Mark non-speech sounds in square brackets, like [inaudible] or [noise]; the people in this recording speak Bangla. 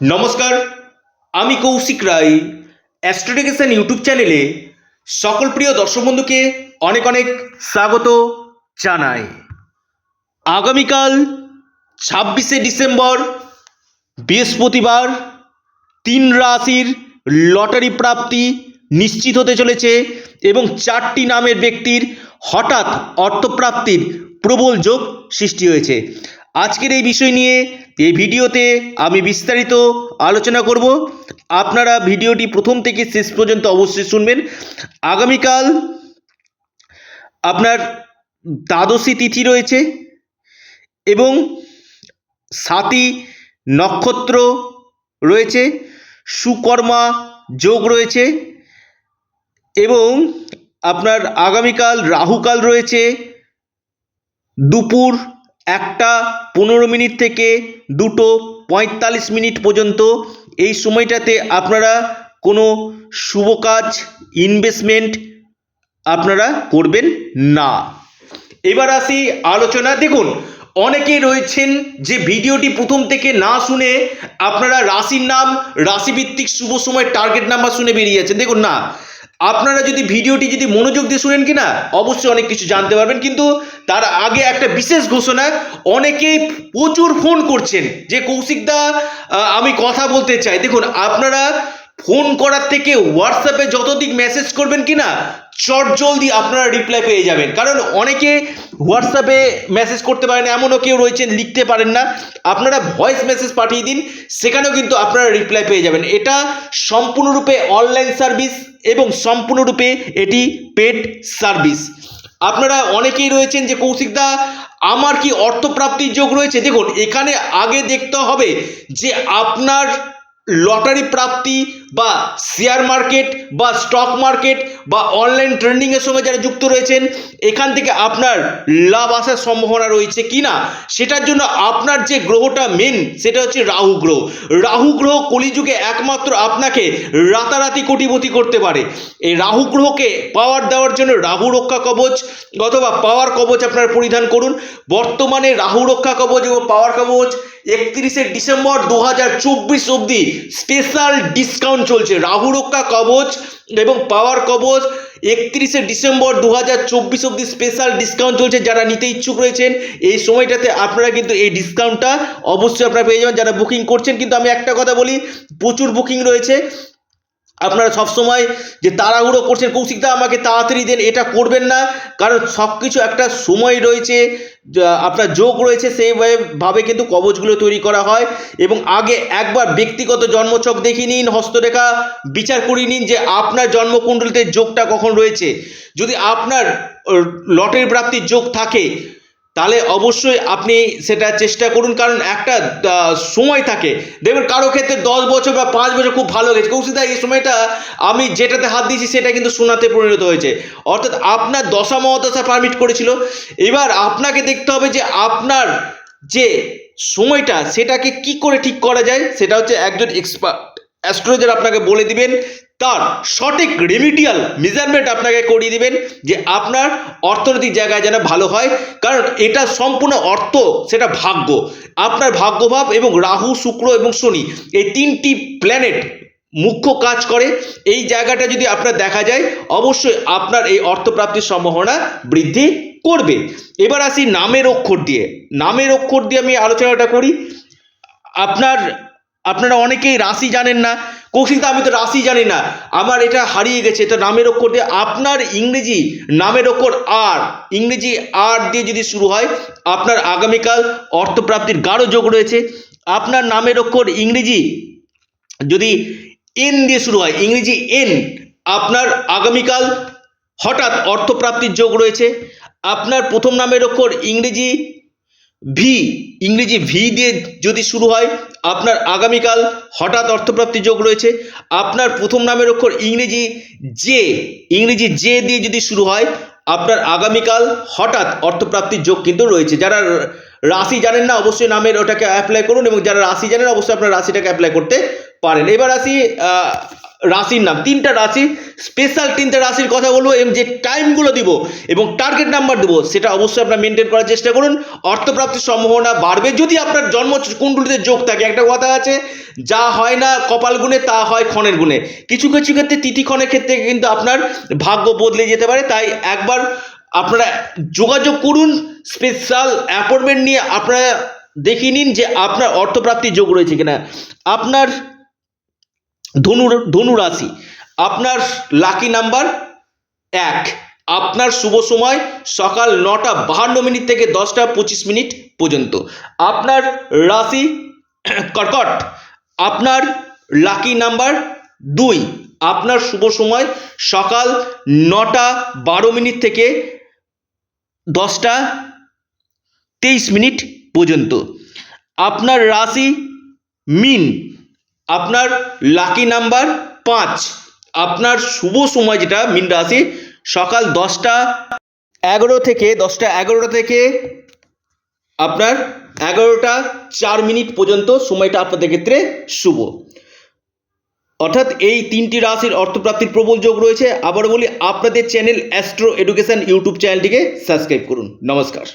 নমস্কার, আমি কৌশিক রায় অ্যাস্ট্রোডিকেশন ইউটিউব চ্যানেলে সকল প্রিয় দর্শক বন্ধুকে অনেক অনেক স্বাগত জানাই। আগামীকাল ছাব্বিশে ডিসেম্বর, বৃহস্পতিবার, তিন রাশির লটারি প্রাপ্তি নিশ্চিত হতে চলেছে এবং চারটি নামের ব্যক্তির হঠাৎ অর্থপ্রাপ্তির প্রবল যোগ সৃষ্টি হয়েছে। আজকের এই বিষয় নিয়ে এই ভিডিওতে আমি বিস্তারিত আলোচনা করব। আপনারা ভিডিওটি প্রথম থেকে শেষ পর্যন্ত অবশ্যই শুনবেন। আগামীকাল আপনার দ্বাদশী তিথি রয়েছে এবং সাতই নক্ষত্র রয়েছে, সুকর্মা যোগ রয়েছে এবং আপনার আগামীকাল রাহুকাল রয়েছে, দুপুর একটা পনেরো মিনিট থেকে দুটো পঁয়তাল্লিশ মিনিট পর্যন্ত এই সময়টাতে আপনারা কোনো শুভ কাজ ইনভেস্টমেন্ট আপনারা করবেন না। এবার আসি আলোচনা, দেখুন, অনেকেই রয়েছেন যে ভিডিওটি প্রথম থেকে না শুনে আপনারা রাশির নাম, রাশিভিত্তিক শুভ সময় টার্গেট নাম্বার শুনে বেরিয়েছেন দেখুন না আপনারা যদি ভিডিওটি যদি মনোযোগ দিয়ে শুনেন কি না অবশ্যই অনেক কিছু জানতে পারবেন। কিন্তু তার আগে একটা বিশেষ ঘোষণা, অনেকেই প্রচুর ফোন করছেন যে কৌশিকদা দা আমি কথা বলতে চাই। দেখুন, আপনারা ফোন করার থেকে হোয়াটসঅ্যাপে যতদিক মেসেজ করবেন কি না চট জলদি আপনারা রিপ্লাই পেয়ে যাবেন। কারণ অনেকে হোয়াটসঅ্যাপে মেসেজ করতে পারেন, এমনও কেউ রয়েছেন, লিখতে পারেন না। আপনারা ভয়েস মেসেজ পাঠিয়ে দিন, সেখানেও কিন্তু আপনারা রিপ্লাই পেয়ে যাবেন। এটা সম্পূর্ণরূপে অনলাইন সার্ভিস এবং সম্পূর্ণরূপে এটি পেড সার্ভিস আপনারা অনেকেই রয়েছেন যে কৌশিকদা আমার কি অর্থপ্রাপ্তির যোগ রয়েছে? দেখুন, এখানে আগে দেখতে হবে যে, আপনার লটারি প্রাপ্তি বা শেয়ার মার্কেট বা স্টক মার্কেট বা অনলাইন ট্রেন্ডিংয়ের সঙ্গে যারা যুক্ত রয়েছেন, এখান থেকে আপনার লাভ আসার সম্ভাবনা রয়েছে কি না? সেটার জন্য আপনার যে গ্রহটা মেন সেটা হচ্ছে রাহু গ্রহ। রাহু গ্রহ কলিযুগে একমাত্র আপনাকে রাতারাতি কোটিপতি করতে পারে। এই রাহু গ্রহকে পাওয়ার দেওয়ার জন্য রাহু রক্ষা কবচ অথবা পাওয়ার কবচ আপনার পরিধান করুন। বর্তমানে রাহু রক্ষা কবচ এবং পাওয়ার কবচ একত্রিশে ডিসেম্বর দু হাজার চব্বিশ অবধি স্পেশাল ডিসকাউন্ট চলছে। রাহু রক্ষা কবচ এবং পাওয়ার কবচ একত্রিশে ডিসেম্বর দু হাজার চব্বিশ অব্দি স্পেশাল ডিসকাউন্ট চলছে, যারা নিতে ইচ্ছুক রয়েছেন, এই সময়টাতে আপনারা কিন্তু এই ডিসকাউন্টটা অবশ্যই আপনারা পেয়ে যাবেন। যারা বুকিং করছেন, কিন্তু আমি একটা কথা বলি, প্রচুর বুকিং রয়েছে। আপনারা সবসময় যে তাড়াহুড়ো করছেন কৌশিকদা আমাকে তাড়াতাড়ি দেন, এটা করবেন না। কারণ সব কিছু একটা সময় রয়েছে আপনার যোগ রয়েছে, সেইভাবে ভাবে কিন্তু কবচগুলো তৈরি করা হয়। এবং আগে একবার ব্যক্তিগত জন্মছক দেখিয়ে নিন, হস্তরেখা বিচার করে নিন যে আপনার জন্মকুণ্ডলিতে যোগটা কখন রয়েছে। যদি আপনার লটের প্রাপ্তির যোগ থাকে তাহলে অবশ্যই আপনি সেটা চেষ্টা করুন, কারণ একটা সময় থাকে। দেখবেন কারও ক্ষেত্রে দশ বছর বা পাঁচ বছর খুব ভালো গেছে। কৌশিদা এই সময়টা আমি যেটাতে হাত দিয়েছি সেটা কিন্তু সোনাতে পরিণত হয়েছে। অর্থাৎ আপনার দশা মহাদশা পারমিট করেছিল। এবার আপনাকে দেখতে হবে যে আপনার যে সময়টা, সেটাকে কি করে ঠিক করা যায়, সেটা হচ্ছে একজন এক্সপার্ট অ্যাস্ট্রোলজার আপনাকে বলে দিবেন। তার সঠিক রেমিডিয়াল মেজারমেন্ট আপনাকে করিয়ে দিবেন যে আপনার অর্থনৈতিক জায়গায় যেন ভালো হয়। কারণ এটা সম্পূর্ণ অর্থ, সেটা ভাগ্য। আপনার ভাগ্যভাব এবং রাহু, শুক্র এবং শনি এই তিনটি প্ল্যানেট মুখ্য কাজ করে। এই জায়গাটা যদি আপনার দেখা যায়, অবশ্যই আপনার এই অর্থপ্রাপ্তির সম্ভাবনা বৃদ্ধি করবে। এবার আসি নামের অক্ষর দিয়ে। নামের অক্ষর দিয়ে আমি আলোচনাটা করি। আপনার আপনারা অনেকেই রাশি জানেন না, কৌশিক আমি তো রাশি জানি না। আমার এটা হারিয়ে গেছে, এটা নামের অক্ষর দিয়ে। আপনার ইংরেজি নামের অক্ষর আর ইংরেজি আর দিয়ে যদি শুরু হয়, আপনার আগামীকাল অর্থপ্রাপ্তির গাঢ় যোগ রয়েছে। আপনার নামের অক্ষর ইংরেজি যদি এন দিয়ে শুরু হয়, ইংরেজি এন আপনার আগামীকাল হঠাৎ অর্থপ্রাপ্তির যোগ রয়েছে। আপনার প্রথম নামের অক্ষর ইংরেজি ভি ইংরেজি ভি দিয়ে যদি শুরু হয়, আপনার আগামীকাল হঠাৎ অর্থপ্রাপ্তির যোগ রয়েছে। আপনার প্রথম নামের অক্ষর ইংরেজি জে ইংরেজি জে দিয়ে যদি শুরু হয়, আপনার আগামীকাল হঠাৎ অর্থপ্রাপ্তির যোগ কিন্তু রয়েছে। যারা রাশি জানেন না, অবশ্যই নামের ওটাকে অ্যাপ্লাই করুন এবং যারা রাশি জানেন, অবশ্যই আপনার রাশিটাকে অ্যাপ্লাই করতে পারেন। এবার আসি রাশির নাম। তিনটা রাশি স্পেশাল তিনটা রাশির কথা বলব এবং যে টাইমগুলো দিব এবং টার্গেট নাম্বার দেবো, সেটা অবশ্যই আপনার মেনটেন করার চেষ্টা করুন। অর্থপ্রাপ্তির সম্ভাবনা বাড়বে। যদি আপনার জন্ম কুণ্ডলিতে যোগ থাকে, একটা কথা আছে, যা হয় না কপাল গুণে, তা হয় ক্ষণের গুণে। কিছু কিছু ক্ষেত্রে তিথি ক্ষণের ক্ষেত্রে কিন্তু আপনার ভাগ্য বদলে যেতে পারে। তাই একবার আপনারা যোগাযোগ করুন স্পেশাল অ্যাপয়েন্টমেন্ট নিয়ে আপনারা দেখিয়ে নিন যে আপনার অর্থপ্রাপ্তির যোগ রয়েছে কিনা। আপনার ধনু ধনু রাশি, আপনার লাকি নাম্বার এক। আপনার শুভ সময় সকাল নটা বাহান্ন মিনিট থেকে দশটা পঁচিশ মিনিট পর্যন্ত। আপনার রাশি [clears throat] কর্কট, আপনার লাকি নাম্বার দুই। আপনার শুভ সময় সকাল নটা বারো মিনিট থেকে দশটা তেইশ মিনিট পর্যন্ত। আপনার রাশি মিন আপনার লাকি নাম্বার পাঁচ। আপনার শুভ সময় যেটা, মিন রাশি, সকাল দশটা এগারো থেকে, দশটা এগারোটা থেকে আপনার এগারোটা চার মিনিট পর্যন্ত সময়টা আপনাদের ক্ষেত্রে শুভ। অর্থাৎ এই তিনটি রাশির অর্থপ্রাপ্তির প্রবল যোগ রয়েছে। আবার বলি, আপনাদের চ্যানেল অ্যাস্ট্রো এডুকেশন ইউটিউব চ্যানেলটিকে সাবস্ক্রাইব করুন। নমস্কার।